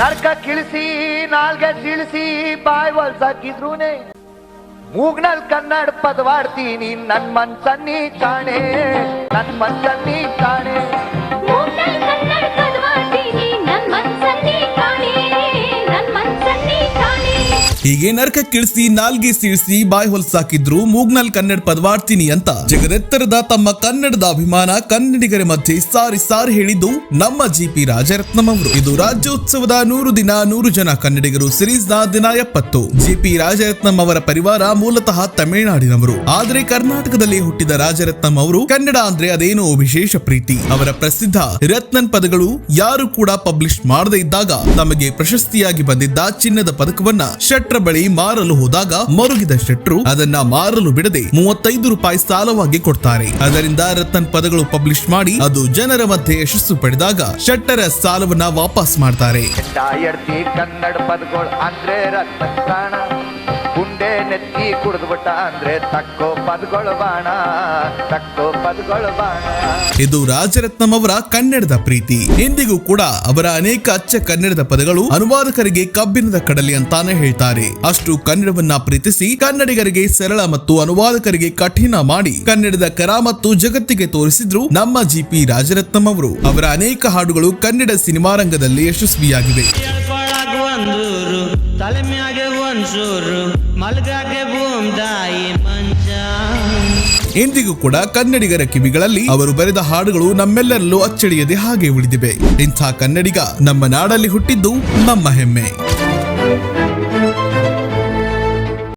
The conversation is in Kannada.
ನರ್ಕ ಕಿಳಿಸಿ ನಾಲ್ಗೆ ತಿಳಿಸಿ ಬಾಯ್ ಹೊಲ್ಸಾಕಿದ್ರೂನೆ. ಮೂಗ್ನಲ್ ಕನ್ನಡ ಪದವಾಡ್ತೀನಿ ನನ್ ಮನ್ಸನ್ನಿ ಕಾಣೆ ನನ್ ಮನ್ಸನ್ನಿ ಹೀಗೆ ನರ್ಕ ಕಿಳಿಸಿ, ನಾಲ್ಗೆ ಸೀಳಿಸಿ, ಬಾಯ್ ಹೊಲ್ಸಾಕಿದ್ರು, ಮೂಗ್ನಲ್ ಕನ್ನಡ ಪದವಾಡ್ತೀನಿ ಅಂತ. ಜಗದೆತ್ತರದ ತಮ್ಮ ಕನ್ನಡದ ಅಭಿಮಾನ ಕನ್ನಡಿಗರ ಮಧ್ಯೆ ಸಾರಿ ಸಾರಿ ಹೇಳಿದ್ದು ನಮ್ಮ ಜಿ ಪಿ ರಾಜರತ್ನಂ ಅವರು ಇದು ರಾಜ್ಯೋತ್ಸವದ ನೂರು ದಿನ, ನೂರು ಜನ ಕನ್ನಡಿಗರು ಸಿರೀಸ್ನ ದಿನ ಎಪ್ಪತ್ತು. ಜಿ ಪಿ ರಾಜರತ್ನಂ ಅವರ ಪರಿವಾರ ಮೂಲತಃ ತಮಿಳುನಾಡಿನವರು. ಆದರೆ ಕರ್ನಾಟಕದಲ್ಲಿ ಹುಟ್ಟಿದ ರಾಜರತ್ನಂ ಅವರು ಕನ್ನಡ ಅಂದ್ರೆ ಅದೇನೋ ವಿಶೇಷ ಪ್ರೀತಿ. ಅವರ ಪ್ರಸಿದ್ಧ ರತ್ನನ್ ಪದಗಳು ಯಾರು ಕೂಡ ಪಬ್ಲಿಷ್ ಮಾಡದೇ ಇದ್ದಾಗ ತಮಗೆ ಪ್ರಶಸ್ತಿಯಾಗಿ ಬಂದಿದ್ದ ಚಿನ್ನದ ಪದಕವನ್ನ ಶೆಟ್ರ ಬಳಿ ಮಾರಲು ಹೋದಾಗ ಮರುಗಿದ ಶೆಟ್ರು ಅದನ್ನ ಮಾರಲು ಬಿಡದೆ ಮೂವತ್ತೈದು ರೂಪಾಯಿ ಸಾಲವಾಗಿ ಕೊಡ್ತಾರೆ. ಅದರಿಂದ ರತನ್ ಪದಗಳು ಪಬ್ಲಿಷ್ ಮಾಡಿ ಅದು ಜನರ ಮಧ್ಯೆ ಯಶಸ್ಸು ಪಡೆದಾಗ ಶೆಟ್ಟರ ಸಾಲವನ್ನ ವಾಪಸ್ ಮಾಡ್ತಾರೆ. ನೆತ್ತಿ ಕುಡಿದ್ಬಿಟ್ಟ ಅಂದ್ರೆ ತಕ್ಕೋ ಪದಗಳು ಬಾಣ ತಕ್ಕೋ ಪದಗಳು ಬಾಣ. ಇದು ರಾಜರತ್ನಂ ಅವರ ಕನ್ನಡದ ಪ್ರೀತಿ. ಇಂದಿಗೂ ಕೂಡ ಅವರ ಅನೇಕ ಅಚ್ಚ ಕನ್ನಡದ ಪದಗಳು ಅನುವಾದಕರಿಗೆ ಕಬ್ಬಿನದ ಕಡಲಿ ಅಂತಾನೆ ಹೇಳ್ತಾರೆ. ಅಷ್ಟು ಕನ್ನಡವನ್ನ ಪ್ರೀತಿಸಿ ಕನ್ನಡಿಗರಿಗೆ ಸರಳ ಮತ್ತು ಅನುವಾದಕರಿಗೆ ಕಠಿಣ ಮಾಡಿ ಕನ್ನಡದ ಕರ ಮತ್ತು ಜಗತ್ತಿಗೆ ತೋರಿಸಿದ್ರು ನಮ್ಮ ಜಿ ಪಿ ರಾಜರತ್ನಂ ಅವರು. ಅವರ ಅನೇಕ ಹಾಡುಗಳು ಕನ್ನಡ ಸಿನಿಮಾ ರಂಗದಲ್ಲಿ ಯಶಸ್ವಿಯಾಗಿವೆ. ಒಂದೂರು ತಲೆ ಮ್ಯಾಗೆ ಇಂದಿಗೂ ಕೂಡ ಕನ್ನಡಿಗರ ಕಿವಿಗಳಲ್ಲಿ ಅವರು ಬರೆದ ಹಾಡುಗಳು ನಮ್ಮೆಲ್ಲರಲ್ಲೂ ಅಚ್ಚಳಿಯದೆ ಹಾಗೆ ಉಳಿದಿವೆ. ಇಂಥ ಕನ್ನಡಿಗ ನಮ್ಮ ನಾಡಲ್ಲಿ ಹುಟ್ಟಿದ್ದು ನಮ್ಮ ಹೆಮ್ಮೆ.